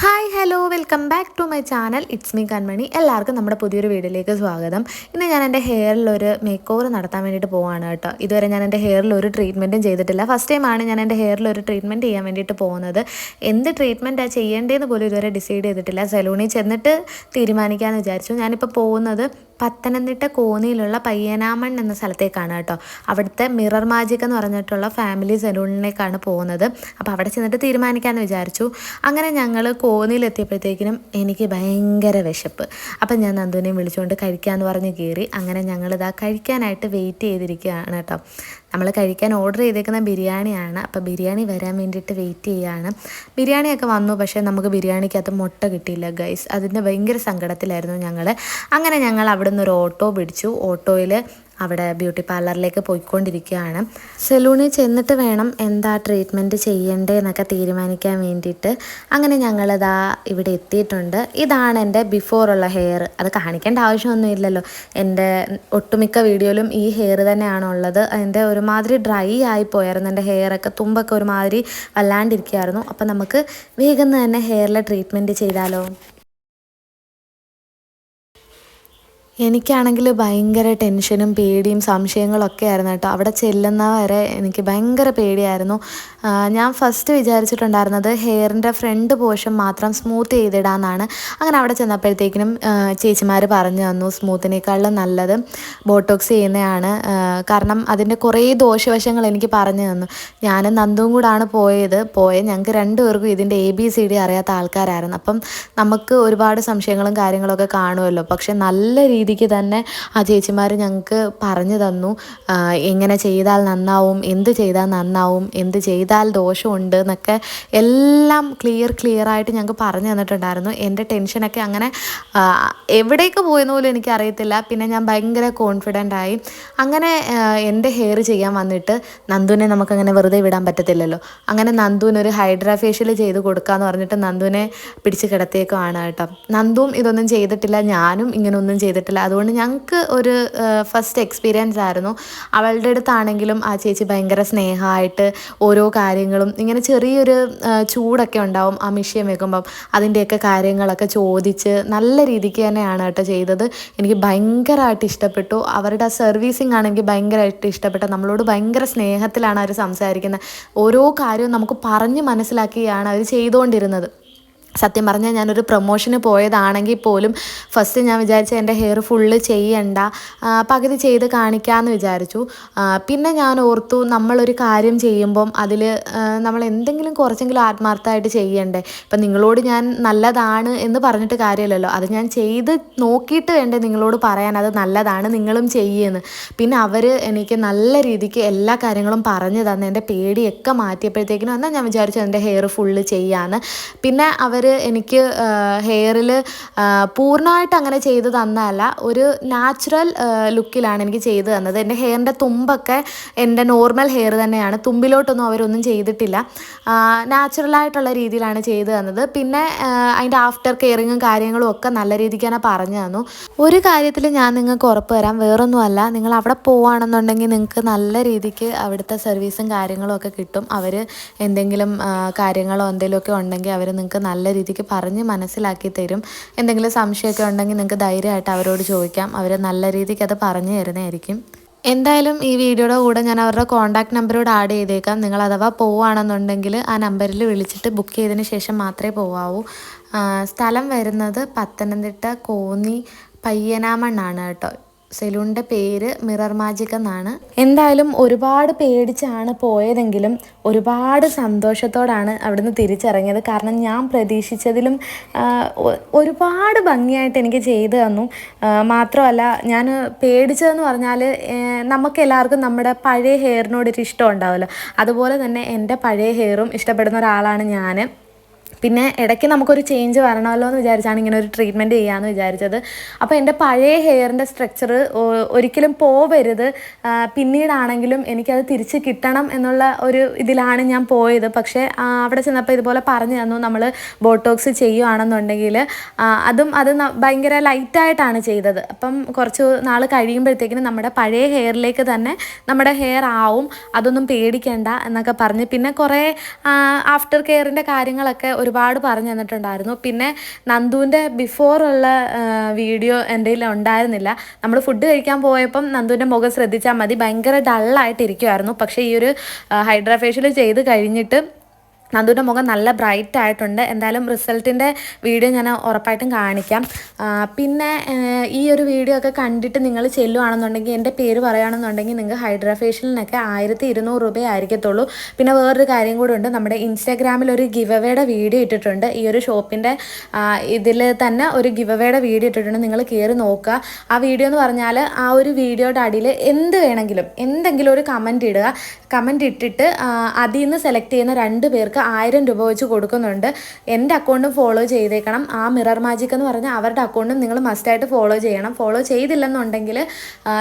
Hi hello welcome back to my channel it's me Kanmani എല്ലാവർക്കും നമ്മുടെ പുതിയൊരു വീഡിയോയിലേക്ക് സ്വാഗതം. ഇന്ന് ഞാൻ എന്റെ ഹെയറിൽ ഒരു മേക്ക് ഓവർ നടത്താൻ വേണ്ടിയിട്ട് പോവാണ് കേട്ടോ. ഇതുവരെ ഞാൻ എന്റെ ഹെയറിൽ ഒരു ട്രീറ്റ്മെന്റും ചെയ്തിട്ടില്ല. ഫസ്റ്റ് ടൈമാണ് ഞാൻ എന്റെ ഹെയറിൽ ഒരു ട്രീറ്റ്മെന്റ് ചെയ്യാൻ വേണ്ടിയിട്ട് പോകുന്നത്. എന്ത് ട്രീറ്റ്മെന്റാണ് ചെയ്യേണ്ടതെന്ന് പോലും ഇതുവരെ ഡിസൈഡ് ചെയ്തിട്ടില്ല. സലൂണിൽ ചെന്നിട്ട് തീരുമാനിക്കാമെന്ന് വിചാരിച്ചു. ഞാനിപ്പോൾ പോകുന്നത് പത്തനംതിട്ട കോന്നിയിലുള്ള പയ്യനാമൺ എന്ന സ്ഥലത്തേക്കാണ് കേട്ടോ. അവിടുത്തെ മിറർ മാജിക് എന്ന് പറഞ്ഞിട്ടുള്ള ഫാമിലി സലൂണിലേക്കാണ് പോകുന്നത്. അപ്പോൾ അവിടെ ചെന്നിട്ട് തീരുമാനിക്കാമെന്ന് വിചാരിച്ചു. അങ്ങനെ ഞങ്ങൾ കോന്നിയിലെത്തിയപ്പോഴത്തേക്കിനും എനിക്ക് ഭയങ്കര വിശപ്പ്. അപ്പം ഞാൻ നന്ദുവിനെയും വിളിച്ചുകൊണ്ട് കഴിക്കാമെന്ന് പറഞ്ഞ് കയറി. അങ്ങനെ ഞങ്ങളിതാ കഴിക്കാനായിട്ട് വെയിറ്റ് ചെയ്തിരിക്കുകയാണ് കേട്ടോ. നമ്മൾ കഴിക്കാൻ ഓർഡർ ചെയ്തേക്കുന്ന ബിരിയാണിയാണ്. അപ്പോൾ ബിരിയാണി വരാൻ വേണ്ടിയിട്ട് വെയിറ്റ് ചെയ്യുകയാണ് ബിരിയാണിയൊക്കെ വന്നു പക്ഷേ നമുക്ക് ബിരിയാണിക്കകത്ത് മുട്ട കിട്ടിയില്ല ഗൈസ് അതിന്റെ ഭയങ്കര സങ്കടത്തിലായിരുന്നു ഞങ്ങൾ അങ്ങനെ ഞങ്ങൾ അവിടെ നിന്ന് ഒരു ഓട്ടോ പിടിച്ചു. ഓട്ടോയിൽ അവിടെ ബ്യൂട്ടി പാർലറിലേക്ക് പോയിക്കൊണ്ടിരിക്കുകയാണ്. സലൂണിൽ ചെന്നിട്ട് വേണം എന്താ ട്രീറ്റ്മെന്റ് ചെയ്യേണ്ടതെന്നൊക്കെ തീരുമാനിക്കാൻ വേണ്ടിയിട്ട്. അങ്ങനെ ഞങ്ങളിതാ ഇവിടെ എത്തിയിട്ടുണ്ട്. ഇതാണ് എന്റെ ബിഫോറുള്ള ഹെയർ അത് കാണിക്കേണ്ട ആവശ്യമൊന്നുമില്ലല്ലോ എന്റെ ഒട്ടുമിക്ക വീഡിയോയിലും ഈ ഹെയർ തന്നെയാണുള്ളത് അതിന്റെ ഒരുമാതിരി ഡ്രൈ ആയി പോയായിരുന്നു. എന്റെ ഹെയറൊക്കെ തുമ്പൊക്കെ ഒരുമാതിരി വല്ലാണ്ടിരിക്കുകയായിരുന്നു. അപ്പം നമുക്ക് വേഗം തന്നെ ഹെയറിലെ ട്രീറ്റ്മെന്റ് ചെയ്താലോ? എനിക്കാണെങ്കിൽ ഭയങ്കര ടെൻഷനും പേടിയും സംശയങ്ങളൊക്കെ ആയിരുന്നു കേട്ടോ. അവിടെ ചെല്ലുന്ന വരെ എനിക്ക് ഭയങ്കര പേടിയായിരുന്നു. ഞാൻ ഫസ്റ്റ് വിചാരിച്ചിട്ടുണ്ടായിരുന്നത് ഹെയറിന്റെ ഫ്രണ്ട് പോർഷൻ മാത്രം സ്മൂത്ത് ചെയ്തിടാന്നാണ്. അങ്ങനെ അവിടെ ചെന്നപ്പോഴത്തേക്കിനും ചേച്ചിമാർ പറഞ്ഞു തന്നു സ്മൂത്തിനേക്കാളും നല്ലത് ബോട്ടോക്സ് ചെയ്യുന്നതാണ്. കാരണം അതിന്റെ കുറേ ദോഷവശങ്ങൾ എനിക്ക് പറഞ്ഞു തന്നു. ഞാനും നന്ദുവും കൂടാണ് പോയത്. പോയ ഞങ്ങൾക്ക് രണ്ടുപേർക്കും ഇതിന്റെ എ ബി സി ഡി അറിയാത്ത ആൾക്കാരായിരുന്നു. അപ്പം നമുക്ക് ഒരുപാട് സംശയങ്ങളും കാര്യങ്ങളൊക്കെ കാണുമല്ലോ. പക്ഷെ നല്ല രീതിക്ക് തന്നെ ആ ചേച്ചിമാർ ഞങ്ങൾക്ക് പറഞ്ഞു തന്നു. എങ്ങനെ ചെയ്താൽ നന്നാവും എന്ത് ചെയ്താൽ നന്നാവും എന്ത് ചെയ്താൽ ദോഷമുണ്ട് എന്നൊക്കെ എല്ലാം ക്ലിയർ ക്ലിയർ ആയിട്ട് ഞങ്ങൾക്ക് പറഞ്ഞു തന്നിട്ടുണ്ടായിരുന്നു. എന്റെ ടെൻഷനൊക്കെ അങ്ങനെ എവിടേക്ക് പോയെന്ന് പോലും എനിക്കറിയത്തില്ല. പിന്നെ ഞാൻ ഭയങ്കര കോൺഫിഡന്റ് ആയി. അങ്ങനെ എന്റെ ഹെയർ ചെയ്യാൻ വന്നിട്ട് നന്ദുവിനെ നമുക്കങ്ങനെ വെറുതെ വിടാൻ പറ്റത്തില്ലല്ലോ. അങ്ങനെ നന്ദുവിനൊരു ഹൈഡ്രാ ഫേഷ്യൽ ചെയ്ത് കൊടുക്കാന്ന് പറഞ്ഞിട്ട് നന്ദുവിനെ പിടിച്ച് കിടത്തിയേക്കുവാണ് കേട്ടോ. നന്ദുവും ഇതൊന്നും ചെയ്തിട്ടില്ല ഞാനും ഇങ്ങനെയൊന്നും ചെയ്തിട്ടില്ല. അതുകൊണ്ട് ഞങ്ങൾക്ക് ഒരു ഫസ്റ്റ് എക്സ്പീരിയൻസ് ആയിരുന്നു. അവളുടെ അടുത്താണെങ്കിലും ആ ചേച്ചി ഭയങ്കര സ്നേഹമായിട്ട് ഓരോ കാര്യങ്ങളും ഇങ്ങനെ ചെറിയൊരു ചൂടൊക്കെ ഉണ്ടാവും ആ മിഷ്യം വെക്കുമ്പം. അതിന്റെയൊക്കെ കാര്യങ്ങളൊക്കെ ചോദിച്ച് നല്ല രീതിക്ക് തന്നെയാണ് കേട്ടോ ചെയ്തത്. എനിക്ക് ഭയങ്കരമായിട്ട് ഇഷ്ടപ്പെട്ടു. അവരുടെ ആ സർവീസിങ് ആണെങ്കിൽ ഭയങ്കരമായിട്ട് ഇഷ്ടപ്പെട്ടു നമ്മളോട് ഭയങ്കര സ്നേഹത്തിലാണ് അവർ സംസാരിക്കുന്നത് ഓരോ കാര്യവും നമുക്ക് പറഞ്ഞ് മനസ്സിലാക്കിയാണ് അവർ ചെയ്തുകൊണ്ടിരുന്നത് സത്യം പറഞ്ഞാൽ ഞാനൊരു പ്രൊമോഷന് പോയതാണെങ്കിൽ പോലും ഫസ്റ്റ് ഞാൻ വിചാരിച്ച എന്റെ ഹെയർ ഫുള്ള് ചെയ്യണ്ട പകുതി ചെയ്ത് കാണിക്കാമെന്ന് വിചാരിച്ചു. പിന്നെ ഞാൻ ഓർത്തു നമ്മളൊരു കാര്യം ചെയ്യുമ്പം അതിൽ നമ്മൾ എന്തെങ്കിലും കുറച്ചെങ്കിലും ആത്മാർത്ഥമായിട്ട് ചെയ്യണ്ടേ. ഇപ്പം നിങ്ങളോട് ഞാൻ നല്ലതാണ് എന്ന് പറഞ്ഞിട്ട് കാര്യമില്ലല്ലോ. അത് ഞാൻ ചെയ്ത് നോക്കിയിട്ട് വേണ്ടേ നിങ്ങളോട് പറയാൻ അത് നല്ലതാണ് നിങ്ങളും ചെയ്യുമെന്ന് പിന്നെ അവർ എനിക്ക് നല്ല രീതിക്ക് എല്ലാ കാര്യങ്ങളും പറഞ്ഞു തന്ന് എന്റെ പേടിയൊക്കെ മാറ്റിയപ്പോഴത്തേക്കിനും എന്നാൽ ഞാൻ വിചാരിച്ചു എന്റെ ഹെയർ ഫുള്ള് ചെയ്യാമെന്ന് പിന്നെ അവർ എനിക്ക് ഹെയറിൽ പൂർണമായിട്ട് അങ്ങനെ ചെയ്ത് തന്നതല്ല ഒരു നാച്ചുറൽ ലുക്കിലാണ് എനിക്ക് ചെയ്ത് തന്നത്. എന്റെ ഹെയറിന്റെ തുമ്പൊക്കെ എന്റെ നോർമൽ ഹെയർ തന്നെയാണ്. തുമ്പിലോട്ടൊന്നും അവരൊന്നും ചെയ്തിട്ടില്ല. നാച്ചുറലായിട്ടുള്ള രീതിയിലാണ് ചെയ്ത് തന്നത്. പിന്നെ അതിന്റെ ആഫ്റ്റർ കെയറിങ്ങും കാര്യങ്ങളും ഒക്കെ നല്ല രീതിക്ക് തന്നെ പറഞ്ഞു തന്നു. ഒരു കാര്യത്തിൽ ഞാൻ നിങ്ങൾക്ക് ഉറപ്പ് തരാം വേറൊന്നുമല്ല. നിങ്ങൾ അവിടെ പോവുകയാണെന്നുണ്ടെങ്കിൽ നിങ്ങൾക്ക് നല്ല രീതിക്ക് അവിടുത്തെ സർവീസും കാര്യങ്ങളും ഒക്കെ കിട്ടും. അവർ എന്തെങ്കിലും കാര്യങ്ങളോ എന്തെങ്കിലുമൊക്കെ ഉണ്ടെങ്കിൽ അവർ നിങ്ങൾക്ക് നല്ല രീതിക്ക് പറഞ്ഞ് മനസ്സിലാക്കി തരും. എന്തെങ്കിലും സംശയമൊക്കെ ഉണ്ടെങ്കിൽ നിങ്ങൾക്ക് ധൈര്യമായിട്ട് അവരോട് ചോദിക്കാം. അവർ നല്ല രീതിക്ക് അത് പറഞ്ഞു തരുന്നതായിരിക്കും. എന്തായാലും ഈ വീഡിയോയുടെ കൂടെ ഞാൻ അവരുടെ കോൺടാക്ട് നമ്പറോട് ആഡ് ചെയ്തേക്കാം. നിങ്ങൾ അഥവാ പോവുകയാണെന്നുണ്ടെങ്കിൽ ആ നമ്പറിൽ വിളിച്ചിട്ട് ബുക്ക് ചെയ്തതിന് ശേഷം മാത്രമേ പോവാവൂ. സ്ഥലം വരുന്നത് പത്തനംതിട്ട കോന്നി പയ്യനാമണ്ണാണ് കേട്ടോ. സെലൂണിന്റെ പേര് മിറർ മാജിക് എന്നാണ്. എന്തായാലും ഒരുപാട് പേടിച്ചാണ് പോയതെങ്കിലും ഒരുപാട് സന്തോഷത്തോടാണ് അവിടുന്ന് തിരിച്ചിറങ്ങിയത്. കാരണം ഞാൻ പ്രതീക്ഷിച്ചതിലും ഒരുപാട് ഭംഗിയായിട്ട് എനിക്ക് ചെയ്തു തന്നു. മാത്രമല്ല ഞാൻ പേടിച്ചതെന്ന് പറഞ്ഞാൽ നമുക്ക് എല്ലാവർക്കും നമ്മുടെ പഴയ ഹെയറിനോട് ഒരു ഇഷ്ടം ഉണ്ടാവുമല്ലോ. അതുപോലെ തന്നെ എന്റെ പഴയ ഹെയറും ഇഷ്ടപ്പെടുന്ന ഒരാളാണ് ഞാൻ. പിന്നെ ഇടയ്ക്ക് നമുക്കൊരു ചേഞ്ച് വരണമല്ലോ എന്ന് വിചാരിച്ചാണ് ഇങ്ങനെ ഒരു ട്രീറ്റ്മെന്റ് ചെയ്യാമെന്ന് വിചാരിച്ചത്. അപ്പോൾ എന്റെ പഴയ ഹെയറിന്റെ സ്ട്രക്ചർ ഒരിക്കലും പോവരുത്. പിന്നീടാണെങ്കിലും എനിക്കത് തിരിച്ച് കിട്ടണം എന്നുള്ള ഒരു ഇതിലാണ് ഞാൻ പോയത്. പക്ഷേ അവിടെ ചെന്നപ്പോൾ ഇതുപോലെ പറഞ്ഞു തന്നു. നമ്മൾ ബോട്ടോക്സ് ചെയ്യുകയാണെന്നുണ്ടെങ്കിൽ അതും അത് ഭയങ്കര ലൈറ്റായിട്ടാണ് ചെയ്തത്. അപ്പം കുറച്ച് നാൾ കഴിയുമ്പോഴത്തേക്കിനും നമ്മുടെ പഴയ ഹെയറിലേക്ക് തന്നെ നമ്മുടെ ഹെയർ ആവും. അതൊന്നും പേടിക്കേണ്ട എന്നൊക്കെ പറഞ്ഞ്. പിന്നെ കുറേ ആഫ്റ്റർ കെയറിന്റെ കാര്യങ്ങളൊക്കെ ഒരുപാട് പറഞ്ഞു തന്നിട്ടുണ്ടായിരുന്നു. പിന്നെ നന്ദുവിന്റെ ബിഫോറുള്ള വീഡിയോ എന്റെ ഉണ്ടായിരുന്നില്ല. നമ്മൾ ഫുഡ് കഴിക്കാൻ പോയപ്പം നന്ദുവിന്റെ മുഖം ശ്രദ്ധിച്ചാൽ മതി. ഭയങ്കര ഡള്ളായിട്ടിരിക്കുമായിരുന്നു പക്ഷേ ഈ ഒരു ഹൈഡ്രാഫേഷ്യൽ ചെയ്ത് കഴിഞ്ഞിട്ട് നന്ദുവിന്റെ മുഖം നല്ല ബ്രൈറ്റ് ആയിട്ടുണ്ട്. എന്തായാലും റിസൾട്ടിന്റെ വീഡിയോ ഞാൻ ഉറപ്പായിട്ടും കാണിക്കാം. പിന്നെ ഈ ഒരു വീഡിയോ ഒക്കെ കണ്ടിട്ട് നിങ്ങൾ ചെല്ലുവാണെന്നുണ്ടെങ്കിൽ എന്റെ പേര് പറയുകയാണെന്നുണ്ടെങ്കിൽ നിങ്ങൾക്ക് ഹൈഡ്രാഫേഷ്യലിനൊക്കെ ആയിരത്തി ഇരുന്നൂറ് രൂപ ആയിരിക്കത്തുള്ളൂ. പിന്നെ വേറൊരു കാര്യം കൂടെ ഉണ്ട്. നമ്മുടെ ഇൻസ്റ്റാഗ്രാമിൽ ഒരു ഗിവ് അവയുടെ വീഡിയോ ഇട്ടിട്ടുണ്ട്. ഈ ഒരു ഷോപ്പിന്റെ ഇതിൽ തന്നെ ഒരു ഗിവവേയുടെ വീഡിയോ ഇട്ടിട്ടുണ്ട്. നിങ്ങൾ കയറി നോക്കുക. ആ വീഡിയോ എന്ന് പറഞ്ഞാൽ ആ ഒരു വീഡിയോയുടെ അടിയിൽ എന്ത് വേണമെങ്കിലും എന്തെങ്കിലും ഒരു കമന്റ് ഇടുക. കമന്റ് ഇട്ടിട്ട് അതിൽ നിന്ന് സെലക്ട് ചെയ്യുന്ന രണ്ട് പേർക്ക് ആയിരം രൂപ വെച്ച് കൊടുക്കുന്നുണ്ട്. എന്റെ അക്കൗണ്ടും ഫോളോ ചെയ്തേക്കണം. ആ മിറർ മാജിക് എന്ന് പറഞ്ഞാൽ അവരുടെ അക്കൗണ്ടും നിങ്ങൾ മസ്റ്റായിട്ട് ഫോളോ ചെയ്യണം. ഫോളോ ചെയ്തില്ലെന്നുണ്ടെങ്കിൽ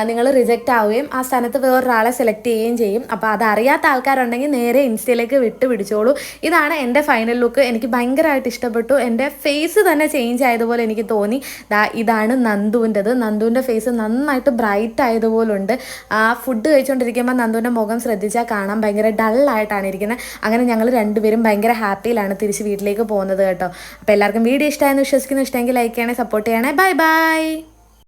നിങ്ങൾ റിജക്റ്റ് ആവുകയും ആ സ്ഥാനത്ത് വേറൊരാളെ സെലക്ട് ചെയ്യുകയും ചെയ്യും. അപ്പോൾ അതറിയാത്ത ആൾക്കാരുണ്ടെങ്കിൽ നേരെ ഇൻസ്റ്റയിലേക്ക് വിട്ട് പിടിച്ചോളൂ. ഇതാണ് എന്റെ ഫൈനൽ ലുക്ക് എനിക്ക് ഭയങ്കരമായിട്ട് ഇഷ്ടപ്പെട്ടു. എന്റെ ഫേസ് തന്നെ ചേഞ്ച് ആയതുപോലെ എനിക്ക് തോന്നി. ദാ ഇതാണ് നന്ദുവിന്റെത്. നന്ദുവിന്റെ ഫേസ് നന്നായിട്ട് ബ്രൈറ്റ് ആയതുപോലുണ്ട്. ആ ഫുഡ് കഴിച്ചുകൊണ്ടിരിക്കുമ്പോൾ നന്ദുവിന്റെ മുഖം ശ്രദ്ധിച്ചാൽ കാണാം ഭയങ്കര ഡള്ളായിട്ടാണ് ഇരിക്കുന്നത്. അങ്ങനെ ഞങ്ങൾ രണ്ടുപേരും ഭയങ്കര ഹാപ്പിയിലാണ് തിരിച്ച് വീട്ടിലേക്ക് പോകുന്നത് കേട്ടോ. അപ്പോൾ എല്ലാവർക്കും വീഡിയോ ഇഷ്ടമായെന്ന് വിശ്വസിക്കുന്നു. ഇഷ്ടമെങ്കിൽ ലൈക്ക് ചെയ്യണേ സപ്പോർട്ട് ചെയ്യണേ. Bye bye